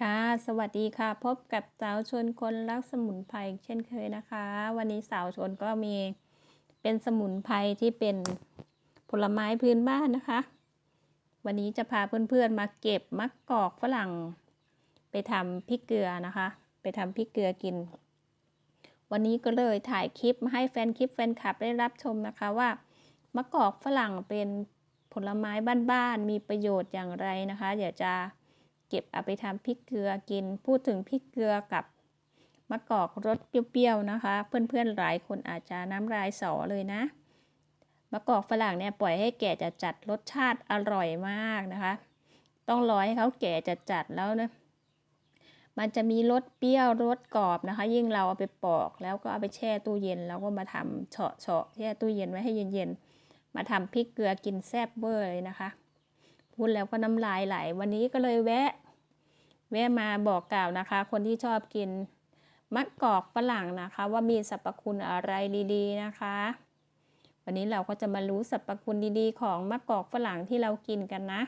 ค่ะ สวัสดีค่ะ พบกับสาวชวนคนรักสมุนไพรเช่นเคยนะคะ วันนี้สาวชวนก็มีเป็นสมุนไพรที่เป็นผลไม้พื้นบ้านนะคะ วันนี้จะพาเพื่อนๆมาเก็บมะกอกฝรั่ง ไปทำพริกเกลือนะคะ ไปทำพริกเกลือกิน วันนี้ก็เลยถ่ายคลิปมาให้แฟนคลิปแฟนคลับได้รับชมนะคะว่ามะกอกฝรั่งเป็นผลไม้บ้านๆมีประโยชน์อย่างไรนะคะเดี๋ยวจะ เก็บเอาไปทำพริกเกลือกิน พูดถึงพริกเกลือกับมะกอกรสเปรี้ยวๆนะคะ เพื่อนๆหลายคนอาจจะน้ำลายสอเลยนะมะกอกฝรั่งเนี่ยปล่อยให้แก่จะจัดรสชาติอร่อยมากนะคะ ต้องรอให้เขาแก่จะจัดแล้วนะมันจะมีรสเปรี้ยวรสกรอบนะคะ ยิ่งเราเอาไปปอกแล้วก็เอาไปแช่ตู้เย็น แล้วก็มาทำเฉาะเฉาะแช่ตู้เย็นไว้ให้เย็นๆมาทำพริกเกลือกินแซ่บเบอร์เลยนะคะ พูดแล้วก็น้ำลายไหล วันนี้ก็เลยแวะ แวะมาบอกกล่าวนะคะ คนที่ชอบกินมะกอกฝรั่งนะคะ ว่ามีสรรพคุณอะไรดีๆนะคะ วันนี้เราก็จะมารู้สรรพคุณดีๆ ของมะกอกฝรั่งที่เรากินกันนะ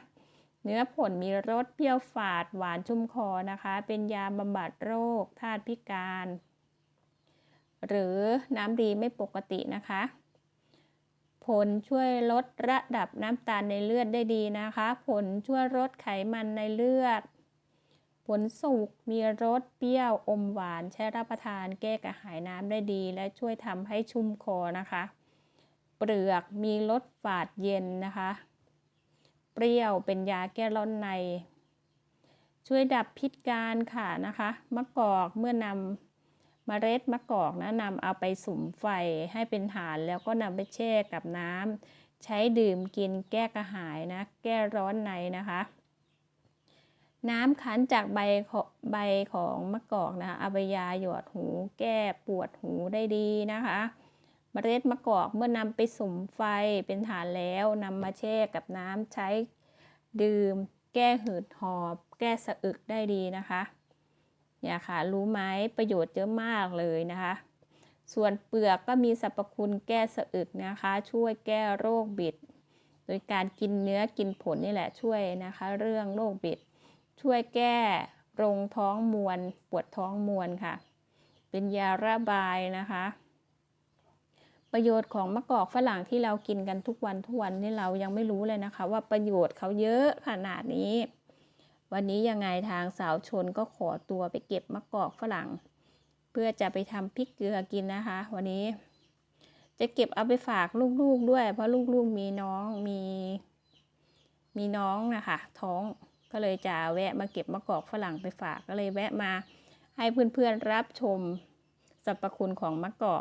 เนื้อผลมีรสเปรี้ยวฝาดหวานชุ่มคอนะคะ เป็นยาบำบัดโรคธาตุพิการ หรือน้ำดีไม่ปกตินะคะ ผลช่วยลดระดับน้ำตาลในเลือดได้ดีนะคะ ผลช่วยลดไขมันในเลือด ผลสุกมีรสเปรี้ยวอมหวานใช้รับประทานแก้กระหายน้ำได้ดี และช่วยทำให้ชุ่มคอนะคะ เปลือกมีรสฝาดเย็นนะคะ เปรี้ยวเป็นยาแก้ร้อนใน ช่วยดับพิษการค่ะนะคะมะกอกเมื่อนำ มเมล็ดมะกอกนะนำเอาไปสุมไฟให้เป็นฐานแล้วก็นำไปแช่กับน้ำใช้ดื่มกินแก้กระหายนะ แก้ร้อนในนะคะ น้ำคั้นจากใบใบของมะกอกนะคะเอาไปยาหยอดหู แก้ปวดหูได้ดีนะคะมเมล็ดมะกอกเมื่อนำไปสุมไฟเป็นฐานแล้วนำมาแช่กับน้ำใช้ดื่ม แก้หืดหอบ แก้สะอึกได้ดีนะคะ เนี่ยค่ะ รู้ไหมประโยชน์เยอะมากเลยนะคะ ส่วนเปลือกก็มีสรรพคุณแก้สะอึกนะคะ ช่วยแก้โรคบิด โดยการกินเนื้อกินผลนี่แหละช่วยนะคะ เรื่องโรคบิด ช่วยแก้รงท้องมวน ปวดท้องมวนค่ะ เป็นยาระบายนะคะ ประโยชน์ของมะกอกฝรั่งที่เรากินกันทุกวันทุกวันนี่เรายังไม่รู้เลยนะคะ ว่าประโยชน์เขาเยอะขนาดนี้ วันนี้ยังไงทางสาวชนก็ขอตัวไปเก็บมะกอกฝรั่ง เพื่อจะไปทำพริกเกลือกินนะคะ วันนี้ จะเก็บเอาไปฝากลูกๆด้วย เพราะลูกๆมีน้องมี มีน้องนะคะท้องก็เลยจะแวะมาเก็บมะกอกฝรั่งไปฝากก็เลยแวะมาให้เพื่อนๆรับชมสรรพคุณของมะกอก